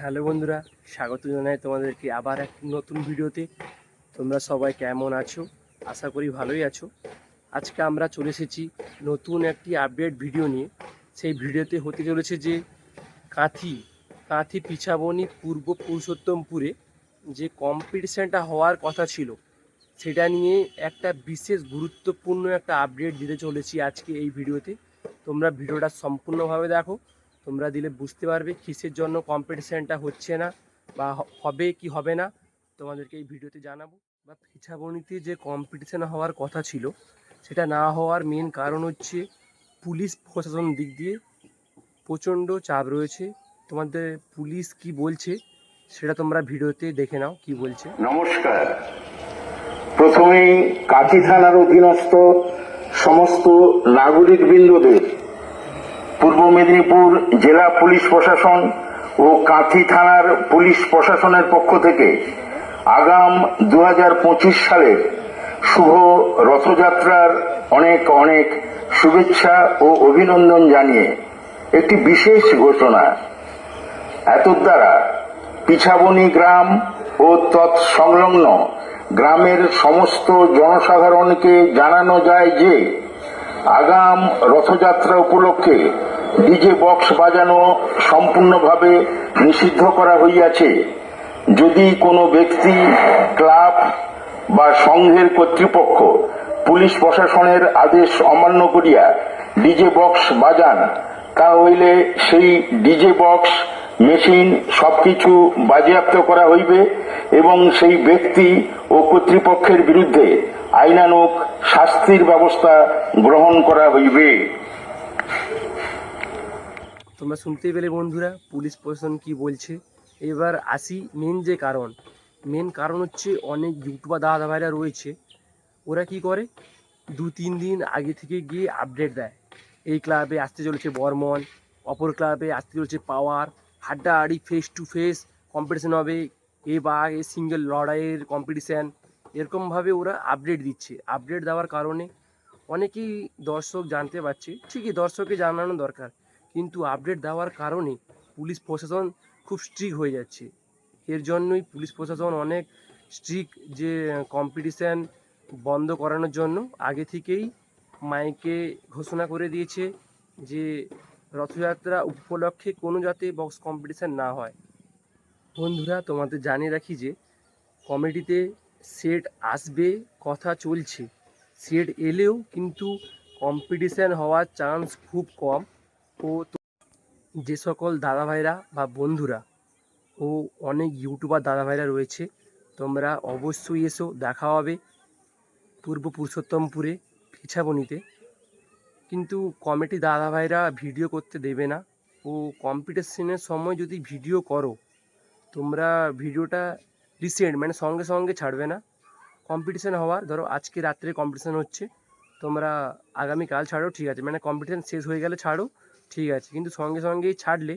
Hello বন্ধুরা, স্বাগত জানাই তোমাদেরকে আবার এক নতুন ভিডিওতে। তোমরা সবাই কেমন আছো? আশা করি ভালোই আছো। আজকে আমরা চলে এসেছি নতুন একটি আপডেট ভিডিও নিয়ে। সেই ভিডিওতে হতে চলেছে যে কাঁথি কাঁথি পিছাবনি পূর্ব পুরুষোত্তমপুরে যে কম্পিটিশানটা হওয়ার কথা ছিল, সেটা নিয়ে একটা বিশেষ গুরুত্বপূর্ণ একটা আপডেট দিতে চলেছি আজকে এই ভিডিওতে তোমরা ভিডিওটা সম্পূর্ণভাবে দেখো। তোমরা দিলে বুঝতে পারবে কিসের জন্য কম্পিটিশানটা হচ্ছে না বা হবে কি হবে না। তোমাদেরকে এই ভিডিওতে জানাব। বা পিছাবনিতে যে কম্পিটিশান হওয়ার কথা ছিল, সেটা না হওয়ার মেন কারণ হচ্ছে পুলিশ প্রশাসন দিক দিয়ে প্রচণ্ড চাপ রয়েছে। তোমাদের পুলিশ কি বলছে, সেটা তোমরা ভিডিওতে দেখে নাও কি বলছে। নমস্কার। প্রথমেই কাঁথি থানার অধীনস্থ সমস্ত নাগরিক বৃন্দদের পূর্ব মেদিনীপুর জেলা পুলিশ প্রশাসন ও কাঁথি থানার পুলিশ প্রশাসনের পক্ষ থেকে আগাম দু হাজার পঁচিশ সালের শুভ রথযাত্রার অনেক অনেক শুভেচ্ছা ও অভিনন্দন জানিয়ে একটি বিশেষ ঘোষণা। এতদ্বারা পিছাবনি গ্রাম ও তৎসংলগ্ন গ্রামের সমস্ত জনসাধারণকে জানানো যায় যে, আগাম রথযাত্রা উপলক্ষে ডিজে বক্স বাজানো সম্পূর্ণভাবে নিষিদ্ধ করা হইয়াছে। যদি কোনো ব্যক্তি, ক্লাব বা সংঘের কর্তৃপক্ষ, পুলিশ প্রশাসনের আদেশ অমান্য করিয়া ডিজে বক্স বাজান তা হইলে সেই ডিজে বক্স, মেশিন সবকিছু বাজেয়াপ্ত করা হইবে এবং সেই ব্যক্তি ও কর্তৃপক্ষের বিরুদ্ধে আইনানুক শাস্তির ব্যবস্থা গ্রহণ করা হইবে। তোমরা শুনতেই পেলে বন্ধুরা, পুলিশ প্রশাসন কি বলছে? এবার আসি মেন যে কারণ। মেন কারণ হচ্ছে অনেক ইউটিউবার দাদা ভাইরা রয়েছে, ওরা কি করে? দু তিন দিন আগে থেকে গিয়ে আপডেট দেয়। এই ক্লাবে আসতে চলেছে বর্মন, অপর ক্লাবে আসতে চলেছে পাওয়ার, হাড্ডাহাড্ডি ফেস টু ফেস কম্পিটিশান হবে, এ বা এ সিঙ্গেল লড়াইয়ের কম্পিটিশান এরকমভাবে ওরা আপডেট দিচ্ছে। আপডেট দেওয়ার কারণে অনেকেই দর্শক জানতে পারছে। ঠিকই দর্শককে জানানো দরকার। কিন্তু আপডেট দেওয়ার কারণে পুলিশ প্রশাসন খুব স্ট্রিক হয়ে যাচ্ছে। এর জন্যই পুলিশ প্রশাসন অনেক স্ট্রিক যে কম্পিটিশান বন্ধ করানোর জন্য আগে থেকেই মাইকে ঘোষণা করে দিয়েছে যে, রথযাত্রা উপলক্ষে কোনো যাতে বক্স কম্পিটিশান না হয়। বন্ধুরা, তোমাদের জানিয়ে রাখি যে কমেডিতে সেট আসবে, কথা চলছে। সেট এলেও কিন্তু কম্পিটিশান হওয়ার চান্স খুব কম। ও যে সকল দাদা ভাইরা বা বন্ধুরা ও অনেক ইউটিউবার দাদা ভাইরা রয়েছে, তোমরা অবশ্যই এসো, দেখা হবে পূর্ব পুরুষোত্তমপুরে পিছাবনিতে কিন্তু কমিটি দাদা ভাইরা ভিডিও করতে দেবে না। ও কম্পিটিশনের সময় যদি ভিডিও করো, তোমরা ভিডিওটা রিসেন্ট মানে সঙ্গে সঙ্গে ছাড়বে না। কম্পিটিশান হওয়ার, ধরো আজকে রাত্রে কম্পিটিশান হচ্ছে, তোমরা আগামীকাল ছাড়ো, ঠিক আছে। মানে কম্পিটিশান শেষ হয়ে গেলে ছাড়ো। ঠিক আছে, কিন্তু সঙ্গে সঙ্গেই ছাড়লে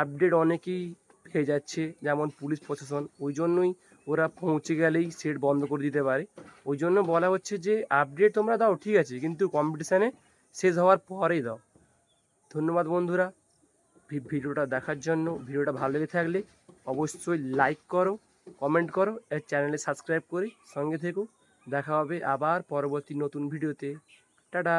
আপডেট অনেকেই পেয়ে যাচ্ছে, যেমন পুলিশ প্রশাসন। ওই জন্যই ওরা পৌঁছে গেলেই সেট বন্ধ করে দিতে পারে। ওই জন্য বলা হচ্ছে যে আপডেট তোমরা দাও, ঠিক আছে, কিন্তু কম্পিটিশানে শেষ হওয়ার পরেই দাও। ধন্যবাদ বন্ধুরা ভিডিওটা দেখার জন্য। ভিডিওটা ভালো লেগে থাকলে অবশ্যই লাইক করো কমেন্ট করো এর চ্যানেলে সাবস্ক্রাইব করে সঙ্গে থেকো। দেখা হবে আবার পরবর্তী নতুন ভিডিওতে। টাটা!